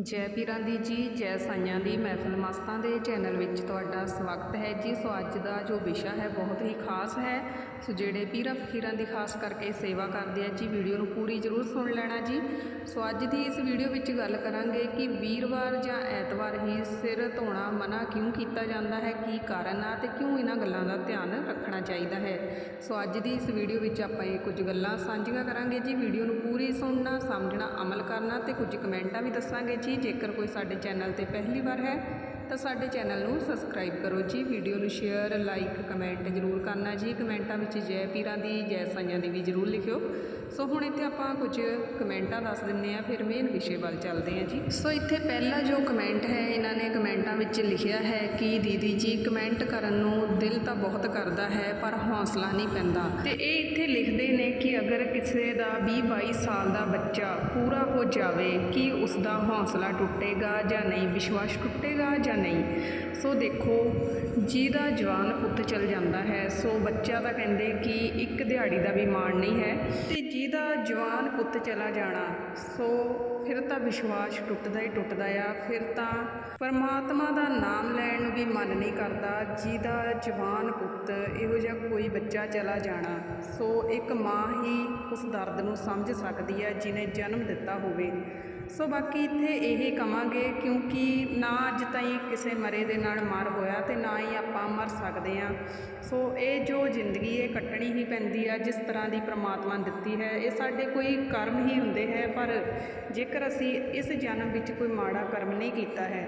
ਜੈ ਪੀਰਾਂ ਦੀ ਜੀ, ਜੈ ਸਾਈਆਂ ਦੀ ਮਹਿਫਲ ਮਸਤਾਂ ਦੇ ਚੈਨਲ ਵਿੱਚ ਤੁਹਾਡਾ ਸਵਾਗਤ ਹੈ ਜੀ। ਸੋ ਅੱਜ ਦਾ ਜੋ ਵਿਸ਼ਾ ਹੈ, ਬਹੁਤ ਹੀ ਖਾਸ ਹੈ। ਸੋ ਜਿਹੜੇ ਪੀਰਾਂ ਫਕੀਰਾਂ ਦੀ ਖਾਸ ਕਰਕੇ ਸੇਵਾ ਕਰਦੇ ਆ, ਜੀ ਵੀਡੀਓ ਨੂੰ ਪੂਰੀ ਜ਼ਰੂਰ ਸੁਣ ਲੈਣਾ ਜੀ। ਸੋ ਅੱਜ ਦੀ ਇਸ ਵੀਡੀਓ ਵਿੱਚ ਗੱਲ ਕਰਾਂਗੇ ਕਿ ਵੀਰਵਾਰ ਜਾਂ ਐਤਵਾਰ ਹੀ ਸਿਰ ਧੋਣਾ ਮਨਾ ਕਿਉਂ ਕੀਤਾ ਜਾਂਦਾ ਹੈ, ਕੀ ਕਾਰਨ ਆ ਤੇ ਕਿਉਂ ਇਹਨਾਂ ਗੱਲਾਂ ਦਾ ਧਿਆਨ ਰੱਖਣਾ ਚਾਹੀਦਾ ਹੈ। ਸੋ ਅੱਜ ਦੀ ਇਸ ਵੀਡੀਓ ਵਿੱਚ ਆਪਾਂ ਇਹ ਕੁਝ ਗੱਲਾਂ ਸਾਂਝੀਆਂ ਕਰਾਂਗੇ ਜੀ। ਵੀਡੀਓ ਨੂੰ ਪੂਰੀ ਸੁਣਨਾ, ਸਮਝਣਾ, ਅਮਲ ਕਰਨਾ ਤੇ ਕੁਝ ਕਮੈਂਟਾਂ ਵੀ ਦੱਸਾਂਗੇ ਜੀ। ਜੇਕਰ ਕੋਈ ਸਾਡੇ ਚੈਨਲ ਤੇ ਪਹਿਲੀ ਵਾਰ ਹੈ ਤਾਂ ਸਾਡੇ ਚੈਨਲ ਨੂੰ ਸਬਸਕ੍ਰਾਈਬ ਕਰੋ ਜੀ, ਵੀਡੀਓ ਨੂੰ ਸ਼ੇਅਰ ਲਾਈਕ ਕਮੈਂਟ ਜ਼ਰੂਰ ਕਰਨਾ ਜੀ। ਕਮੈਂਟਾਂ ਵਿੱਚ ਜੈ ਪੀਰਾਂ ਦੀ, ਜੈ ਸਾਈਆਂ ਦੀ ਵੀ ਜ਼ਰੂਰ ਲਿਖਿਓ। ਸੋ ਹੁਣ ਇੱਥੇ ਆਪਾਂ ਕੁਝ ਕਮੈਂਟਾਂ ਦੱਸ ਦਿੰਨੇ ਆ ਫਿਰ ਮੇਨ ਵਿਸ਼ੇ ਵੱਲ ਚੱਲਦੇ ਆ ਜੀ। ਸੋ ਇੱਥੇ ਪਹਿਲਾ ਜੋ ਕਮੈਂਟ ਹੈ, ਇਹਨਾਂ ਨੇ ਕਮੈਂਟਾਂ ਵਿੱਚ ਲਿਖਿਆ ਹੈ ਕਿ ਦੀਦੀ ਜੀ, ਕਮੈਂਟ ਕਰਨ ਨੂੰ ਦਿਲ ਤਾਂ ਬਹੁਤ ਕਰਦਾ ਹੈ, ਪਰ ਹੌਸਲਾ ਨਹੀਂ ਪੈਂਦਾ। ਤੇ ਇਹ ਇੱਥੇ ਲਿਖਦੇ ਨੇ ਕਿ ਅਗਰ ਕਿਸੇ ਦਾ 20 22 ਸਾਲ ਦਾ ਬੱਚਾ ਪੂਰਾ ਹੋ ਜਾਵੇ, ਕਿ ਉਸ ਦਾ ਹੌਸਲਾ ਟੁੱਟੇਗਾ ਜਾਂ ਨਹੀਂ? ਵਿਸ਼ਵਾਸ ਟੁੱਟੇਗਾ ਜਾਂ ਨਹੀਂ। ਸੋ ਦੇਖੋ ਜਿਹਦਾ ਜਵਾਨ ਪੁੱਤ ਚਲ ਜਾਂਦਾ ਹੈ। ਸੋ ਬੱਚਾ ਤਾਂ ਕਹਿੰਦੇ ਕਿ ਇੱਕ ਦਿਹਾੜੀ ਦਾ ਵੀ ਮਾਣ ਨਹੀਂ ਹੈ। ਤੇ ਜਿਹਦਾ ਜਵਾਨ ਪੁੱਤ ਚਲਾ ਜਾਣਾ। ਸੋ ਫਿਰ ਤਾਂ ਵਿਸ਼ਵਾਸ ਟੁੱਟਦਾ ਹੀ ਟੁੱਟਦਾ ਆ। ਫਿਰ ਤਾਂ ਪਰਮਾਤਮਾ ਦਾ ਨਾਮ ਲੈਣ ਨੂੰ ਵੀ ਮਨ ਨਹੀਂ ਕਰਦਾ। ਜਿਹਦਾ ਜਵਾਨ ਪੁੱਤ, ਇਹੋ ਜਿਹਾ ਕੋਈ ਬੱਚਾ ਚਲਾ ਜਾਣਾ। ਸੋ ਇੱਕ ਮਾਂ ਹੀ ਉਸ ਦਰਦ ਨੂੰ ਸਮਝ ਸਕਦੀ ਹੈ, ਜਿਨੇ ਜਨਮ ਦਿੱਤਾ ਹੋਵੇ। ਸੋ ਬਾਕੀ ਇੱਥੇ ਇਹ ਕਵਾਂਗੇ ਕਿਉਂਕਿ ਨਾ ਅੱਜ ਤਾਈਂ ਕਿਸੇ ਮਰੇ ਦੇ ਨਾਲ ਮਰ ਹੋਇਆ ਤੇ ਨਾ ਹੀ ਆਪਾਂ ਮਰ ਸਕਦੇ ਆ ਸੋ ਇਹ ਜੋ ਜ਼ਿੰਦਗੀ ਇਹ ਕੱਟਣੀ ਹੀ ਪੈਂਦੀ ਆ, ਜਿਸ ਤਰ੍ਹਾਂ ਦੀ ਪ੍ਰਮਾਤਮਾ ਦਿੱਤੀ ਹੈ, ਇਹ ਸਾਡੇ ਕੋਈ ਕਰਮ ਹੀ ਹੁੰਦੇ ਹੈ, ਪਰ ਜੇਕਰ ਅਸੀਂ ਇਸ ਜਨਮ ਵਿੱਚ ਕੋਈ ਮਾੜਾ ਕਰਮ ਨਹੀਂ ਕੀਤਾ ਹੈ,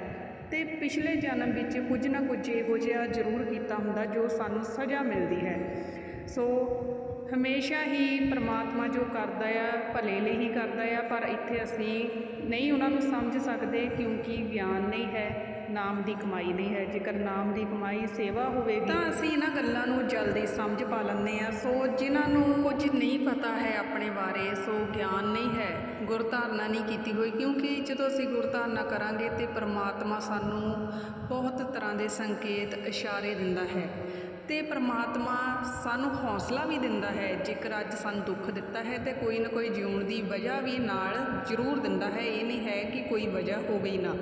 ਤੇ ਪਿਛਲੇ ਜਨਮ ਵਿੱਚ ਕੁਝ ਨਾ ਕੁਝ ਇਹੋ ਜਿਹਾ ਜ਼ਰੂਰ ਕੀਤਾ ਹੁੰਦਾ ਜੋ ਸਾਨੂੰ ਸਜ਼ਾ ਮਿਲਦੀ ਹੈ। ਸੋ ਹਮੇਸ਼ਾ ਹੀ ਪ੍ਰਮਾਤਮਾ ਜੋ ਕਰਦਾ ਆ, ਭਲੇ ਲਈ ਹੀ ਕਰਦਾ ਆ, ਪਰ ਇੱਥੇ ਅਸੀਂ ਨਹੀਂ ਉਹਨਾਂ ਨੂੰ ਸਮਝ ਸਕਦੇ ਕਿਉਂਕਿ ਗਿਆਨ ਨਹੀਂ ਹੈ, ਨਾਮ ਦੀ ਕਮਾਈ ਨਹੀਂ ਹੈ। ਜੇਕਰ ਨਾਮ ਦੀ ਕਮਾਈ, ਸੇਵਾ ਹੋਵੇਗੀ ਤਾਂ ਅਸੀਂ ਇਹਨਾਂ ਗੱਲਾਂ ਨੂੰ ਜਲਦੀ ਸਮਝ ਪਾ ਲੈਂਦੇ ਆ। ਸੋ ਜਿਨ੍ਹਾਂ ਨੂੰ ਕੁਝ ਨਹੀਂ ਪਤਾ ਹੈ ਆਪਣੇ ਬਾਰੇ, ਸੋ ਗਿਆਨ ਨਹੀਂ ਹੈ, ਗੁਰਧਾਰਨਾ ਨਹੀਂ ਕੀਤੀ ਹੋਈ। ਕਿਉਂਕਿ ਜਦੋਂ ਅਸੀਂ ਗੁਰਧਾਰਨਾ ਕਰਾਂਗੇ ਤੇ ਪਰਮਾਤਮਾ ਸਾਨੂੰ ਬਹੁਤ ਤਰ੍ਹਾਂ ਦੇ ਸੰਕੇਤ, ਇਸ਼ਾਰੇ ਦਿੰਦਾ ਹੈ। ਅਤੇ ਪਰਮਾਤਮਾ ਸਾਨੂੰ ਹੌਸਲਾ ਵੀ ਦਿੰਦਾ ਹੈ, ਜੇਕਰ ਅੱਜ ਸਾਨੂੰ ਦੁੱਖ ਦਿੱਤਾ ਹੈ ਤਾਂ ਕੋਈ ਨਾ ਕੋਈ ਜਿਉਣ ਦੀ ਵਜ੍ਹਾ ਵੀ ਨਾਲ ਜ਼ਰੂਰ ਦਿੰਦਾ ਹੈ। ਇਹ ਨਹੀਂ ਹੈ ਕਿ ਕੋਈ ਵਜ੍ਹਾ ਹੋਵੇ ਹੀ ਨਾ।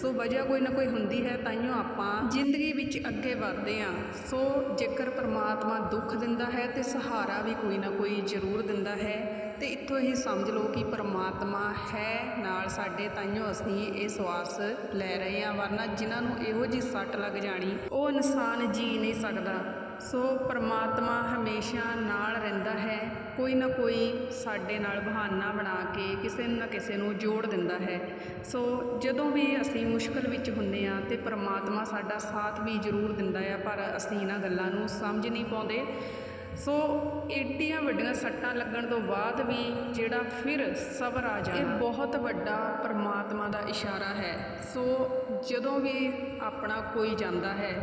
ਸੋ ਵਜ੍ਹਾ ਕੋਈ ਨਾ ਕੋਈ ਹੁੰਦੀ ਹੈ ਤਾਈਓ ਆਪਾਂ ਜ਼ਿੰਦਗੀ ਵਿੱਚ ਅੱਗੇ ਵਧਦੇ ਹਾਂ। ਸੋ ਜੇਕਰ ਪਰਮਾਤਮਾ ਦੁੱਖ ਦਿੰਦਾ ਹੈ ਤੇ ਸਹਾਰਾ ਵੀ ਕੋਈ ਨਾ ਕੋਈ ਜ਼ਰੂਰ ਦਿੰਦਾ ਹੈ। ਤੇ ਇੱਥੋਂ ਹੀ ਸਮਝ ਲਓ ਕਿ ਪਰਮਾਤਮਾ ਹੈ, ਨਾਲ ਸਾਡੇ ਤਾਈਓ ਅਸੀਂ ਇਹ ਸਵਾਸ ਲੈ ਰਹੇ ਹਾਂ, ਵਰਨਾ ਜਿਨ੍ਹਾਂ ਨੂੰ ਇਹੋ ਜਿਹੀ ਸੱਟ ਲੱਗ ਜਾਣੀ, ਉਹ ਇਨਸਾਨ ਜੀ ਨਹੀਂ ਸਕਦਾ। ਸੋ ਪਰਮਾਤਮਾ ਹਮੇਸ਼ਾ ਨਾਲ ਰਹਿੰਦਾ ਹੈ, ਕੋਈ ਨਾ ਕੋਈ ਸਾਡੇ ਨਾਲ ਬਹਾਨਾ ਬਣਾ ਕੇ ਕਿਸੇ ਨਾ ਕਿਸੇ ਨੂੰ ਜੋੜ ਦਿੰਦਾ ਹੈ। ਸੋ ਜਦੋਂ ਵੀ ਅਸੀਂ ਮੁਸ਼ਕਲ ਵਿੱਚ ਹੁੰਦੇ ਆ ਤੇ ਪਰਮਾਤਮਾ ਸਾਡਾ ਸਾਥ ਵੀ ਜ਼ਰੂਰ ਦਿੰਦਾ ਆ ਪਰ ਅਸੀਂ ਇਹਨਾਂ ਗੱਲਾਂ ਨੂੰ ਸਮਝ ਨਹੀਂ ਪਾਉਂਦੇ। ਸੋ ਏਡੀਆਂ ਵੱਡੀਆਂ ਸੱਟਾਂ ਲੱਗਣ ਤੋਂ ਬਾਅਦ ਵੀ ਜਿਹੜਾ ਫਿਰ ਸਬਰ ਆ ਜਾਣਾ, ਇਹ ਬਹੁਤ ਵੱਡਾ ਪਰਮਾਤਮਾ ਦਾ ਇਸ਼ਾਰਾ ਹੈ। ਸੋ ਜਦੋਂ ਵੀ ਆਪਣਾ ਕੋਈ ਜਾਂਦਾ ਹੈ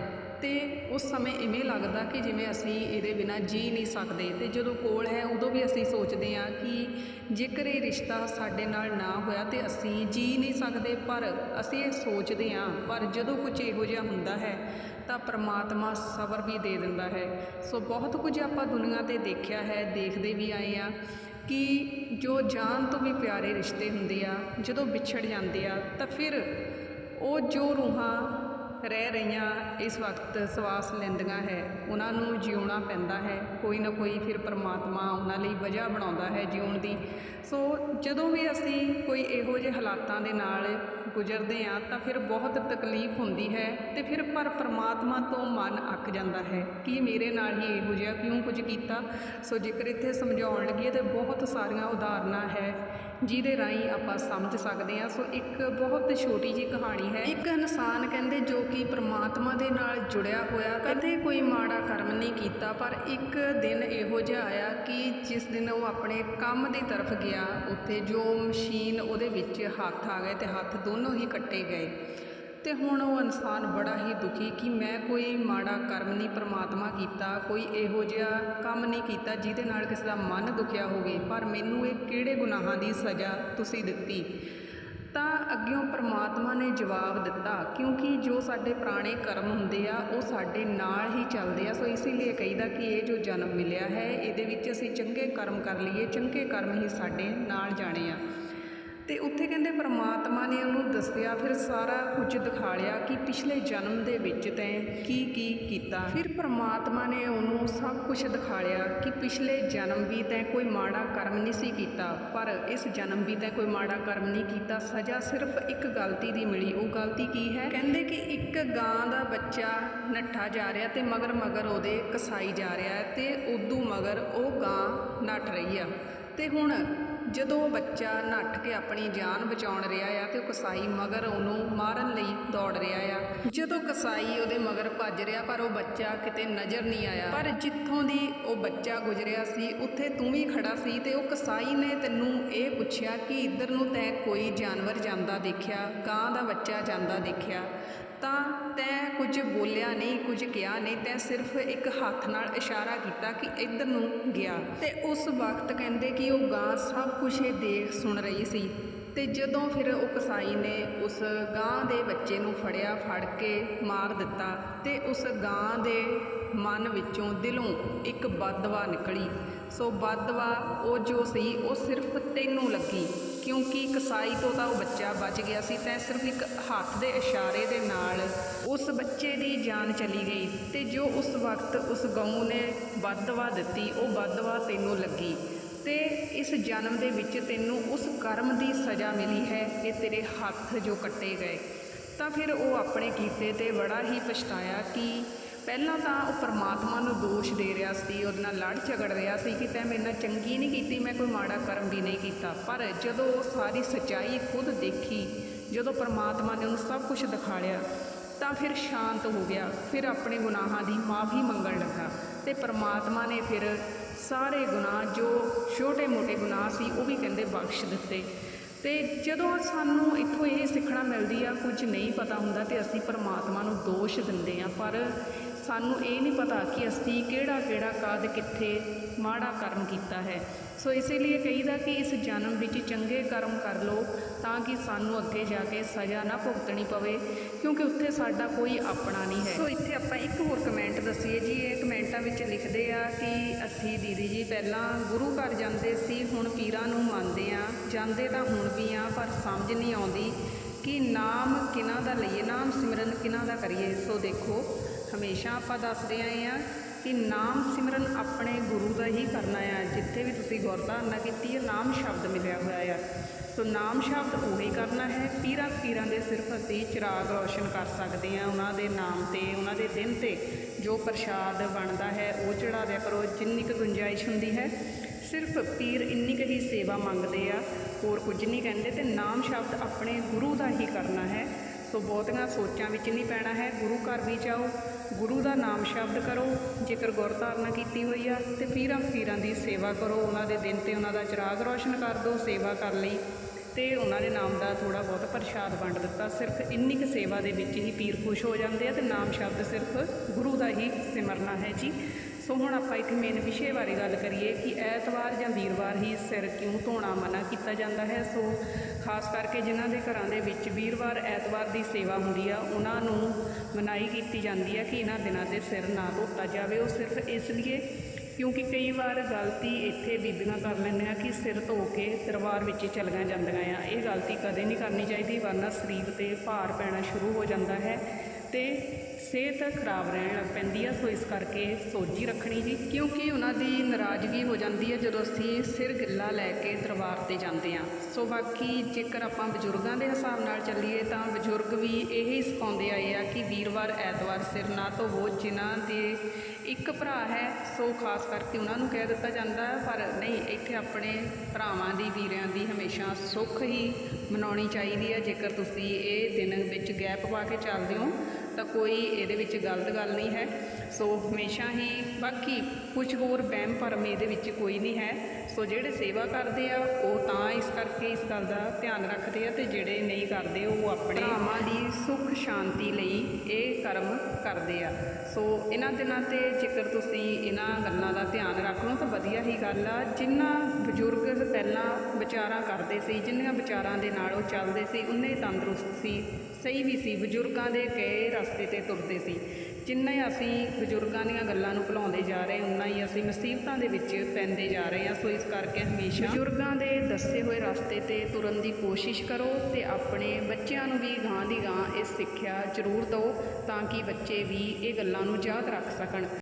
ਅਤੇ ਉਸ ਸਮੇਂ ਇਵੇਂ ਲੱਗਦਾ ਕਿ ਜਿਵੇਂ ਅਸੀਂ ਇਹਦੇ ਬਿਨਾਂ ਜੀ ਨਹੀਂ ਸਕਦੇ। ਤੇ ਜਦੋਂ ਕੋਲ ਹੈ, ਉਦੋਂ ਵੀ ਅਸੀਂ ਸੋਚਦੇ ਹਾਂ ਕਿ ਜੇਕਰ ਇਹ ਰਿਸ਼ਤਾ ਸਾਡੇ ਨਾਲ ਨਾ ਹੋਇਆ ਤੇ ਅਸੀਂ ਜੀ ਨਹੀਂ ਸਕਦੇ, ਪਰ ਅਸੀਂ ਇਹ ਸੋਚਦੇ ਹਾਂ। ਪਰ ਜਦੋਂ ਕੁਝ ਇਹੋ ਜਿਹਾ ਹੁੰਦਾ ਹੈ, ਤਾਂ ਪਰਮਾਤਮਾ ਸਬਰ ਵੀ ਦੇ ਦਿੰਦਾ ਹੈ। ਸੋ ਬਹੁਤ ਕੁਝ ਆਪਾਂ ਦੁਨੀਆ ਤੇ ਦੇਖਿਆ ਹੈ, ਦੇਖਦੇ ਵੀ ਆਏ ਆ ਕਿ ਜੋ ਜਾਨ ਤੋਂ ਵੀ ਪਿਆਰੇ ਰਿਸ਼ਤੇ ਹੁੰਦੇ ਆ, ਜਦੋਂ ਵਿਛੜ ਜਾਂਦੇ ਆ, ਤਾਂ ਫਿਰ ਉਹ ਜੋ ਰੂਹਾਂ ਰਹਿ ਰਹੀਆਂ ਇਸ ਵਕਤ ਸਵਾਸ ਲੈਂਦੀਆਂ ਹੈ। ਉਹਨਾਂ ਨੂੰ ਜਿਉਣਾ ਪੈਂਦਾ ਹੈ, ਕੋਈ ਨਾ ਕੋਈ ਫਿਰ ਪਰਮਾਤਮਾ ਉਹਨਾਂ ਲਈ ਵਜ੍ਹਾ ਬਣਾਉਂਦਾ ਹੈ ਜਿਉਣ ਦੀ। ਸੋ ਜਦੋਂ ਵੀ ਅਸੀਂ ਕੋਈ ਇਹੋ ਜਿਹੇ ਹਾਲਾਤਾਂ ਦੇ ਨਾਲ ਗੁਜ਼ਰਦੇ ਹਾਂ, ਤਾਂ ਫਿਰ ਬਹੁਤ ਤਕਲੀਫ ਹੁੰਦੀ ਹੈ ਤੇ ਫਿਰ ਪਰ ਪਰਮਾਤਮਾ ਤੋਂ ਮਨ ਅੱਕ ਜਾਂਦਾ ਹੈ ਕਿ ਮੇਰੇ ਨਾਲ ਹੀ ਇਹੋ ਜਿਹਾ ਕਿਉਂ ਕੁਝ ਕੀਤਾ? ਸੋ ਜੇਕਰ ਇੱਥੇ ਸਮਝਾਉਣ ਲੱਗੀਏ ਤੇ ਬਹੁਤ ਸਾਰੀਆਂ ਉਦਾਹਰਨਾਂ ਹੈ ਜਿਹਦੇ ਰਾਹੀਂ ਆਪਾਂ ਸਮਝ ਸਕਦੇ ਹਾਂ। ਸੋ ਇੱਕ ਬਹੁਤ ਛੋਟੀ ਜੀ ਕਹਾਣੀ ਹੈ। ਇੱਕ ਇਨਸਾਨ ਕਹਿੰਦੇ ਜੋ ਕਿ ਪਰਮਾਤਮਾ ਦੇ ਨਾਲ ਜੁੜਿਆ ਹੋਇਆ, ਕਦੇ ਕੋਈ ਮਾੜਾ ਕਰਮ ਨਹੀਂ ਕੀਤਾ, ਪਰ ਇੱਕ ਦਿਨ ਇਹੋ ਜਿਹਾ ਆਇਆ ਕਿ ਜਿਸ ਦਿਨ ਉਹ ਆਪਣੇ ਕੰਮ ਦੀ ਤਰਫ ਗਿਆ, ਉੱਥੇ ਜੋ ਮਸ਼ੀਨ ਉਹਦੇ ਵਿੱਚ ਹੱਥ ਆ ਗਏ ਤੇ ਹੱਥ ਦੋਨੋਂ ਹੀ ਕੱਟੇ ਗਏ। ਤੇ ਹੁਣ ਉਹ ਇਨਸਾਨ ਬੜਾ ਹੀ ਦੁਖੀ ਕਿ ਮੈਂ ਕੋਈ ਮਾੜਾ ਕਰਮ ਨਹੀਂ ਪ੍ਰਮਾਤਮਾ ਕੀਤਾ, ਕੋਈ ਇਹੋ ਜਿਹਾ ਕੰਮ ਨਹੀਂ ਕੀਤਾ ਜਿਹਦੇ ਨਾਲ ਕਿਸੇ ਦਾ ਮਨ ਦੁਖਿਆ ਹੋਵੇ, ਪਰ ਮੈਨੂੰ ਇਹ ਕਿਹੜੇ ਗੁਨਾਹਾਂ ਦੀ ਸਜ਼ਾ ਤੁਸੀਂ ਦਿੱਤੀ? ਤਾਂ ਅੱਗਿਓਂ ਪ੍ਰਮਾਤਮਾ ਨੇ ਜਵਾਬ ਦਿੱਤਾ, ਕਿਉਂਕਿ ਜੋ ਸਾਡੇ ਪੁਰਾਣੇ ਕਰਮ ਹੁੰਦੇ ਆ, ਉਹ ਸਾਡੇ ਨਾਲ ਹੀ ਚੱਲਦੇ ਆ। ਸੋ ਇਸੇ ਲਈ ਕਹੀਦਾ ਕਿ ਇਹ ਜੋ ਜਨਮ ਮਿਲਿਆ ਹੈ, ਇਹਦੇ ਵਿੱਚ ਅਸੀਂ ਚੰਗੇ ਕਰਮ ਕਰ ਲਈਏ, ਚੰਗੇ ਕਰਮ ਹੀ ਸਾਡੇ ਨਾਲ ਜਾਣੇ ਆ। ਤੇ ਉੱਥੇ ਕਹਿੰਦੇ ਪ੍ਰਮਾਤਮਾ ਨੇ ਉਹਨੂੰ ਦੱਸਿਆ, ਫਿਰ ਸਾਰਾ ਕੁਝ ਦਿਖਾ ਲਿਆ ਕਿ ਪਿਛਲੇ ਜਨਮ ਦੇ ਵਿੱਚ ਤੈਂ ਕੀ ਕੀ ਕੀਤਾ। ਫਿਰ ਪ੍ਰਮਾਤਮਾ ਨੇ ਉਹਨੂੰ ਸਭ ਕੁਝ ਦਿਖਾ ਲਿਆ ਕਿ ਪਿਛਲੇ ਜਨਮ ਵੀ ਤੈਂ ਕੋਈ ਮਾੜਾ ਕਰਮ ਨਹੀਂ ਸੀ ਕੀਤਾ, ਪਰ ਇਸ ਜਨਮ ਵੀ ਤੈਂ ਕੋਈ ਮਾੜਾ ਕਰਮ ਨਹੀਂ ਕੀਤਾ। ਸਜ਼ਾ ਸਿਰਫ ਇੱਕ ਗਲਤੀ ਦੀ ਮਿਲੀ। ਉਹ ਗਲਤੀ ਕੀ ਹੈ? ਕਹਿੰਦੇ ਕਿ ਇੱਕ ਗਾਂ ਦਾ ਬੱਚਾ ਨੱਠਾ ਜਾ ਰਿਹਾ ਤੇ ਮਗਰ ਮਗਰ ਉਹਦੇ ਕਸਾਈ ਜਾ ਰਿਹਾ ਹੈ ਤੇ ਉਦੋਂ ਮਗਰ ਉਹ ਗਾਂ ਨੱਠ ਰਹੀ ਆ। ਤੇ ਹੁਣ ਜਦੋਂ ਉਹ ਬੱਚਾ ਨੱਠ ਕੇ ਆਪਣੀ ਜਾਨ ਬਚਾਉਣ ਰਿਹਾ ਆ ਤੇ ਉਹ ਕਸਾਈ ਮਗਰ ਉਹਨੂੰ ਮਾਰਨ ਲਈ ਦੌੜ ਰਿਹਾ ਆ। ਜਦੋਂ ਕਸਾਈ ਉਹਦੇ ਮਗਰ ਭੱਜ ਰਿਹਾ, ਪਰ ਉਹ ਬੱਚਾ ਕਿਤੇ ਨਜ਼ਰ ਨਹੀਂ ਆਇਆ। ਪਰ ਜਿੱਥੋਂ ਦੀ ਉਹ ਬੱਚਾ ਗੁਜ਼ਰਿਆ ਸੀ, ਉੱਥੇ ਤੂੰ ਵੀ ਖੜਾ ਸੀ ਤੇ ਉਹ ਕਸਾਈ ਨੇ ਤੈਨੂੰ ਇਹ ਪੁੱਛਿਆ ਕਿ ਇੱਧਰ ਨੂੰ ਤੈਂ ਕੋਈ ਜਾਨਵਰ ਜਾਂਦਾ ਦੇਖਿਆ ਗਾਂ ਦਾ ਬੱਚਾ ਜਾਂਦਾ ਦੇਖਿਆ? ਤਾਂ ਤੈਂ ਕੁਝ ਬੋਲਿਆ ਨਹੀਂ, ਕੁਝ ਕਿਹਾ ਨਹੀਂ, ਤੈਂ ਸਿਰਫ ਇੱਕ ਹੱਥ ਨਾਲ ਇਸ਼ਾਰਾ ਕੀਤਾ ਕਿ ਇੱਧਰ ਨੂੰ ਗਿਆ। ਤੇ ਉਸ ਵਕਤ ਕਹਿੰਦੇ ਕਿ ਉਹ ਗਾਂ ਸਭ ਕੁਝ ਦੇਖ ਸੁਣ ਰਹੀ ਸੀ ਤੇ ਜਦੋਂ ਫਿਰ ਉਹ ਕਸਾਈ ਨੇ ਉਸ ਗਾਂ ਦੇ ਬੱਚੇ ਨੂੰ ਫੜਿਆ, ਫੜ ਕੇ ਮਾਰ ਦਿੱਤਾ ਤੇ ਉਸ ਗਾਂ ਦੇ ਮਨ ਵਿੱਚੋਂ ਦਿਲੋਂ ਇੱਕ ਬਦਦੁਆ ਨਿਕਲੀ। ਸੋ ਬਦਦੁਆ ਉਹ ਜੋ ਸੀ, ਉਹ ਸਿਰਫ ਤੈਨੂੰ ਲੱਗੀ ਕਿਉਂਕਿ ਕਸਾਈ ਤੋਂ ਤਾਂ ਉਹ ਬੱਚਾ ਬਚ ਗਿਆ ਸੀ ਤੈਂ ਸਿਰਫ ਇੱਕ ਹੱਥ ਦੇ ਇਸ਼ਾਰੇ ਦੇ ਨਾਲ ਉਸ ਬੱਚੇ ਦੀ ਜਾਨ ਚਲੀ ਗਈ ਤੇ ਜੋ ਉਸ ਵਕਤ ਉਸ ਗਊ ਨੇ ਬਦਦੁਆ ਦਿੱਤੀ, ਉਹ ਬਦਦੁਆ ਤੈਨੂੰ ਲੱਗੀ। ਤੇ ਇਸ ਜਨਮ ਦੇ ਵਿੱਚ ਤੈਨੂੰ ਉਸ ਕਰਮ ਦੀ ਸਜ਼ਾ ਮਿਲੀ ਹੈ ਕਿ ਤੇਰੇ ਹੱਥ ਜੋ ਕੱਟੇ ਗਏ। ਤਾਂ ਫਿਰ ਉਹ ਆਪਣੇ ਕੀਤੇ ਤੇ ਬੜਾ ਹੀ ਪਛਤਾਇਆ ਕਿ ਪਹਿਲਾਂ ਤਾਂ ਉਹ ਪਰਮਾਤਮਾ ਨੂੰ ਦੋਸ਼ ਦੇ ਰਿਹਾ ਸੀ, ਉਹਦੇ ਨਾਲ ਲੜ ਝਗੜ ਰਿਹਾ ਸੀ ਕਿ ਤੈਂ ਮੇਰੇ ਨਾਲ ਚੰਗੀ ਨਹੀਂ ਕੀਤੀ, ਮੈਂ ਕੋਈ ਮਾੜਾ ਕਰਮ ਵੀ ਨਹੀਂ ਕੀਤਾ। ਪਰ ਜਦੋਂ ਉਹ ਸਾਰੀ ਸੱਚਾਈ ਖੁਦ ਦੇਖੀ, ਜਦੋਂ ਪਰਮਾਤਮਾ ਨੇ ਉਹਨੂੰ ਸਭ ਕੁਝ ਦਿਖਾ ਲਿਆ ਤਾਂ ਫਿਰ ਸ਼ਾਂਤ ਹੋ ਗਿਆ, ਫਿਰ ਆਪਣੇ ਗੁਨਾਹਾਂ ਦੀ ਮਾਫੀ ਮੰਗਣ ਲੱਗਾ ਤੇ ਪਰਮਾਤਮਾ ਨੇ ਫਿਰ ਸਾਰੇ ਗੁਨਾਹ, ਜੋ ਛੋਟੇ-ਮੋਟੇ ਗੁਨਾਹ ਸੀ, ਉਹ ਵੀ ਕਹਿੰਦੇ ਬਖਸ਼ ਦਿੱਤੇ। ਤੇ ਜਦੋਂ ਸਾਨੂੰ ਇੱਥੋਂ ਇਹ ਸਿੱਖਣਾ ਮਿਲਦੀ ਆ, ਕੁਝ ਨਹੀਂ ਪਤਾ ਹੁੰਦਾ ਤੇ ਅਸੀਂ ਪਰਮਾਤਮਾ ਨੂੰ ਦੋਸ਼ ਦਿੰਦੇ ਆ, ਪਰ ਸਾਨੂੰ ਇਹ ਨਹੀਂ ਪਤਾ ਕਿ ਅਸੀਂ ਕਿਹੜਾ ਕਿਹੜਾ ਕਦ ਕਿੱਥੇ ਮਾੜਾ ਕਰਮ ਕੀਤਾ ਹੈ। ਸੋ ਇਸੇ ਲਈ ਕਹੀਦਾ ਕਿ ਇਸ ਜਨਮ ਵਿੱਚ ਚੰਗੇ ਕਰਮ ਕਰ ਲਓ ਤਾਂ ਕਿ ਸਾਨੂੰ ਅੱਗੇ ਜਾ ਕੇ ਸਜ਼ਾ ਨਾ ਭੁਗਤਣੀ ਪਵੇ, ਕਿਉਂਕਿ ਉੱਥੇ ਸਾਡਾ ਕੋਈ ਆਪਣਾ ਨਹੀਂ ਹੈ। ਸੋ ਇੱਥੇ ਆਪਾਂ ਇੱਕ ਹੋਰ ਕਮੈਂਟ ਦਸੀਏ ਜੀ। ਇਹ ਕਮੈਂਟਾਂ ਵਿੱਚ ਲਿਖਦੇ ਆ ਕਿ ਅਸੀਂ ਦੀਦੀ ਜੀ ਪਹਿਲਾਂ ਗੁਰੂ ਘਰ ਜਾਂਦੇ ਸੀ, ਹੁਣ ਪੀਰਾਂ ਨੂੰ ਮੰਨਦੇ ਆ। ਜਾਂਦੇ ਤਾਂ ਹੁਣ ਵੀ ਆ, ਪਰ ਸਮਝ ਨਹੀਂ ਆਉਂਦੀ ਕਿ ਨਾਮ ਕਿਹਨਾਂ ਦਾ ਲਈਏ, ਨਾਮ ਸਿਮਰਨ ਕਿਹਨਾਂ ਦਾ ਕਰੀਏ। ਸੋ ਦੇਖੋ ਹਮੇਸ਼ਾ ਆਪਾਂ ਦੱਸਦੇ ਆਏ ਆ ਕਿ ਨਾਮ ਸਿਮਰਨ ਆਪਣੇ ਗੁਰੂ ਦਾ ਹੀ ਕਰਨਾ ਆ। ਜਿੱਥੇ ਵੀ ਤੁਸੀਂ ਗੁਰਧਾਰਨਾ ਕੀਤੀ ਹੈ ਨਾਮ ਸ਼ਬਦ ਮਿਲਿਆ ਹੋਇਆ ਆ। ਸੋ ਨਾਮ ਸ਼ਬਦ ਉਹੀ ਕਰਨਾ ਹੈ, ਪੀਰਾਂ ਪੀਰਾਂ ਦੇ ਸਿਰਫ ਅਸੀਂ ਚਿਰਾਗ ਰੋਸ਼ਨ ਕਰ ਸਕਦੇ ਆ ਉਹਨਾਂ ਦੇ ਨਾਮ ਤੇ, ਉਹਨਾਂ ਦੇ ਦਿਨ ਤੇ। ਜੋ ਪ੍ਰਸ਼ਾਦ ਬਣਦਾ ਹੈ, ਉਹ ਚੜਾ ਦਿਆ ਕਰੋ, ਜਿੰਨੀ ਕੁ ਗੁੰਜਾਇਸ਼ ਹੁੰਦੀ ਹੈ, ਸਿਰਫ ਪੀਰ ਇੰਨੀ ਕੁ ਹੀ ਸੇਵਾ ਮੰਗਦੇ ਆ। ਹੋਰ ਕੁਝ ਨਹੀਂ ਕਹਿੰਦੇ ਤੇ ਨਾਮ ਸ਼ਬਦ ਆਪਣੇ ਗੁਰੂ ਦਾ ਹੀ ਕਰਨਾ ਹੈ। ਸੋ ਬਹੁਤੀਆਂ ਸੋਚਾਂ ਵਿੱਚ ਨਹੀਂ ਪੈਣਾ ਹੈ, ਗੁਰੂ ਘਰ ਵੀ ਜਾਓ ਗੁਰੂ ਦਾ ਨਾਮ ਸ਼ਬਦ ਕਰੋ, ਜੇਕਰ ਗੁਰ ਧਾਰਨਾ ਕੀਤੀ ਹੋਈ ਆ, ਤੇ ਪੀਰਾਂ ਫਕੀਰਾਂ ਦੀ ਸੇਵਾ ਕਰੋ, ਉਹਨਾਂ ਦੇ ਦਿਨ ਤੇ ਉਹਨਾਂ ਦਾ ਚਿਰਾਗ ਰੋਸ਼ਨ ਕਰ ਦਿਓ, ਸੇਵਾ ਕਰ ਲਈ। ਤੇ ਉਹਨਾਂ ਦੇ ਨਾਮ ਦਾ ਥੋੜਾ ਬਹੁਤ ਪ੍ਰਸ਼ਾਦ ਵੰਡ ਦਿੱਤਾ। ਸਿਰਫ ਇੰਨੀ ਕੁ ਸੇਵਾ ਦੇ ਵਿੱਚ ਹੀ ਪੀਰ ਖੁਸ਼ ਹੋ ਜਾਂਦੇ ਆ, ਤੇ ਨਾਮ ਸ਼ਬਦ ਸਿਰਫ ਗੁਰੂ ਦਾ ਹੀ ਸਿਮਰਨਾ ਹੈ ਜੀ। ਸੋ ਹੁਣ ਆਪਾਂ ਇੱਕ ਮੇਨ ਵਿਸ਼ੇ ਬਾਰੇ ਗੱਲ ਕਰੀਏ ਕਿ ਐਤਵਾਰ ਜਾਂ ਵੀਰਵਾਰ ਹੀ ਸਿਰ ਕਿਉਂ ਧੋਣਾ ਮਨਾ ਕੀਤਾ ਜਾਂਦਾ ਹੈ। ਸੋ ਖਾਸ ਕਰਕੇ ਜਿਨ੍ਹਾਂ ਦੇ ਘਰਾਂ ਦੇ ਵਿੱਚ ਵੀਰਵਾਰ, ਐਤਵਾਰ ਦੀ ਸੇਵਾ ਹੁੰਦੀ ਆ, ਉਹਨਾਂ ਨੂੰ ਮਨਾਈ ਕੀਤੀ ਜਾਂਦੀ ਹੈ ਕਿ ਇਹਨਾਂ ਦਿਨਾਂ ਤੇ ਸਿਰ ਨਾ ਧੋਤਾ ਜਾਵੇ। ਉਹ ਸਿਰਫ ਇਸ ਲਈ ਕਿਉਂਕਿ ਕਈ ਵਾਰ ਗਲਤੀ ਇੱਥੇ ਬੀਬੀਆਂ ਕਰ ਲੈਂਦੀਆਂ ਕਿ ਸਿਰ ਧੋ ਕੇ ਦਰਬਾਰ ਵਿੱਚ ਚਲੀਆਂ ਜਾਂਦੀਆਂ ਆ। ਇਹ ਗਲਤੀ ਕਦੇ ਨਹੀਂ ਕਰਨੀ ਚਾਹੀਦੀ, ਵਰਨਾ ਸਰੀਰ ਤੇ ਭਾਰ ਪੈਣਾ ਸ਼ੁਰੂ ਹੋ ਜਾਂਦਾ ਹੈ। ਤੇ ਸਿਹਤ ਖਰਾਬ ਰਹਿਣ ਪੈਂਦੀ ਆ, ਸੋ ਇਸ ਕਰਕੇ ਸੋਝੀ ਰੱਖਣੀ ਜੀ ਕਿਉਂਕਿ ਉਹਨਾਂ ਦੀ ਨਾਰਾਜ਼ਗੀ ਹੋ ਜਾਂਦੀ ਹੈ ਜਦੋਂ ਅਸੀਂ ਸਿਰ ਗਿੱਲਾ ਲੈ ਕੇ ਦਰਬਾਰ ਤੇ ਜਾਂਦੇ ਆ ਸੋ ਬਾਕੀ ਜੇਕਰ ਆਪਾਂ ਬਜ਼ੁਰਗਾਂ ਦੇ ਹਿਸਾਬ ਨਾਲ ਚੱਲੀਏ ਤਾਂ ਬਜ਼ੁਰਗ ਵੀ ਇਹੀ ਸਿਖਾਉਂਦੇ ਆਏ ਆ ਕਿ ਵੀਰਵਾਰ, ਐਤਵਾਰ ਸਿਰ ਨਾ ਧੋਵੋ, ਜਿਨ੍ਹਾਂ ਦੇ ਇੱਕ ਭਰਾ ਹੈ, ਸੋ ਖਾਸ ਕਰਕੇ ਉਹਨਾਂ ਨੂੰ ਕਹਿ ਦਿੱਤਾ ਜਾਂਦਾ, ਪਰ ਨਹੀਂ, ਇੱਥੇ ਆਪਣੇ ਭਰਾਵਾਂ ਦੀ, ਵੀਰਿਆਂ ਦੀ ਹਮੇਸ਼ਾ ਸੁੱਖ ਹੀ ਮਨਾਉਣੀ ਚਾਹੀਦੀ ਹੈ ਜੇਕਰ ਤੁਸੀਂ ਇਹ ਦਿਨ ਵਿੱਚ ਗੈਪ ਪਾ ਕੇ ਚੱਲਦੇ ਹੋ ਤਾਂ ਕੋਈ ਇਹਦੇ ਵਿੱਚ ਗਲਤ ਗੱਲ ਨਹੀਂ ਹੈ। ਸੋ ਹਮੇਸ਼ਾ ਹੀ ਬਾਕੀ ਕੁਝ ਹੋਰ ਵਹਿਮ ਭਰਮ ਇਹਦੇ ਵਿੱਚ ਕੋਈ ਨਹੀਂ ਹੈ। ਸੋ ਜਿਹੜੇ ਸੇਵਾ ਕਰਦੇ ਆ, ਉਹ ਤਾਂ ਇਸ ਕਰਕੇ ਇਸ ਗੱਲ ਦਾ ਧਿਆਨ ਰੱਖਦੇ ਆ ਤੇ ਜਿਹੜੇ ਨਹੀਂ ਕਰਦੇ, ਉਹ ਆਪਣੇ ਭਰਾਵਾਂ ਦੀ ਸੁੱਖ ਸ਼ਾਂਤੀ ਲਈ ਇਹ ਕਰਮ ਕਰਦੇ ਆ। ਸੋ ਇਹਨਾਂ ਦਿਨਾਂ ਤੇ ਜੇਕਰ ਤੁਸੀਂ ਇਹਨਾਂ ਗੱਲਾਂ ਦਾ ਧਿਆਨ ਰੱਖ ਲਓ ਤਾਂ ਵਧੀਆ ਹੀ ਗੱਲ ਆ। ਜਿਨ੍ਹਾਂ ਬਜ਼ੁਰਗ ਪਹਿਲਾਂ ਵਿਚਾਰਾਂ ਕਰਦੇ ਸੀ, ਜਿੰਨੀਆਂ ਵਿਚਾਰਾਂ ਦੇ ਨਾਲ ਉਹ ਚੱਲਦੇ ਸੀ, ਉਨੇ ਤੰਦਰੁਸਤ ਸੀ, ਸਹੀ ਵੀ ਸੀ, ਬਜ਼ੁਰਗਾਂ ਦੇ ਕਹੇ ਰਸਤੇ ਤੇ ਤੁਰਦੇ ਸੀ। ਜਿੰਨਾ ਅਸੀਂ ਬਜ਼ੁਰਗਾਂ ਦੀਆਂ ਗੱਲਾਂ ਨੂੰ ਭੁਲਾਉਂਦੇ ਜਾ ਰਹੇ, ਉਨਾ ਹੀ ਅਸੀਂ ਮੁਸੀਬਤਾਂ ਦੇ ਵਿੱਚ ਪੈਂਦੇ ਜਾ ਰਹੇ ਹਾਂ। ਸੋ ਇਸ ਕਰਕੇ ਹਮੇਸ਼ਾ ਬਜ਼ੁਰਗਾਂ ਦੇ ਦੱਸੇ ਹੋਏ ਰਸਤੇ ਤੇ ਤੁਰਨ ਦੀ ਕੋਸ਼ਿਸ਼ ਕਰੋ ਤੇ ਆਪਣੇ ਬੱਚਿਆਂ ਨੂੰ ਵੀ ਗਾਂ ਦੀ ਗਾਂ ਇਹ ਸਿੱਖਿਆ ਜ਼ਰੂਰ ਦਿਓ ਤਾਂ ਕਿ ਬੱਚੇ ਵੀ ਇਹ ਗੱਲਾਂ ਨੂੰ ਯਾਦ ਰੱਖ ਸਕਣ।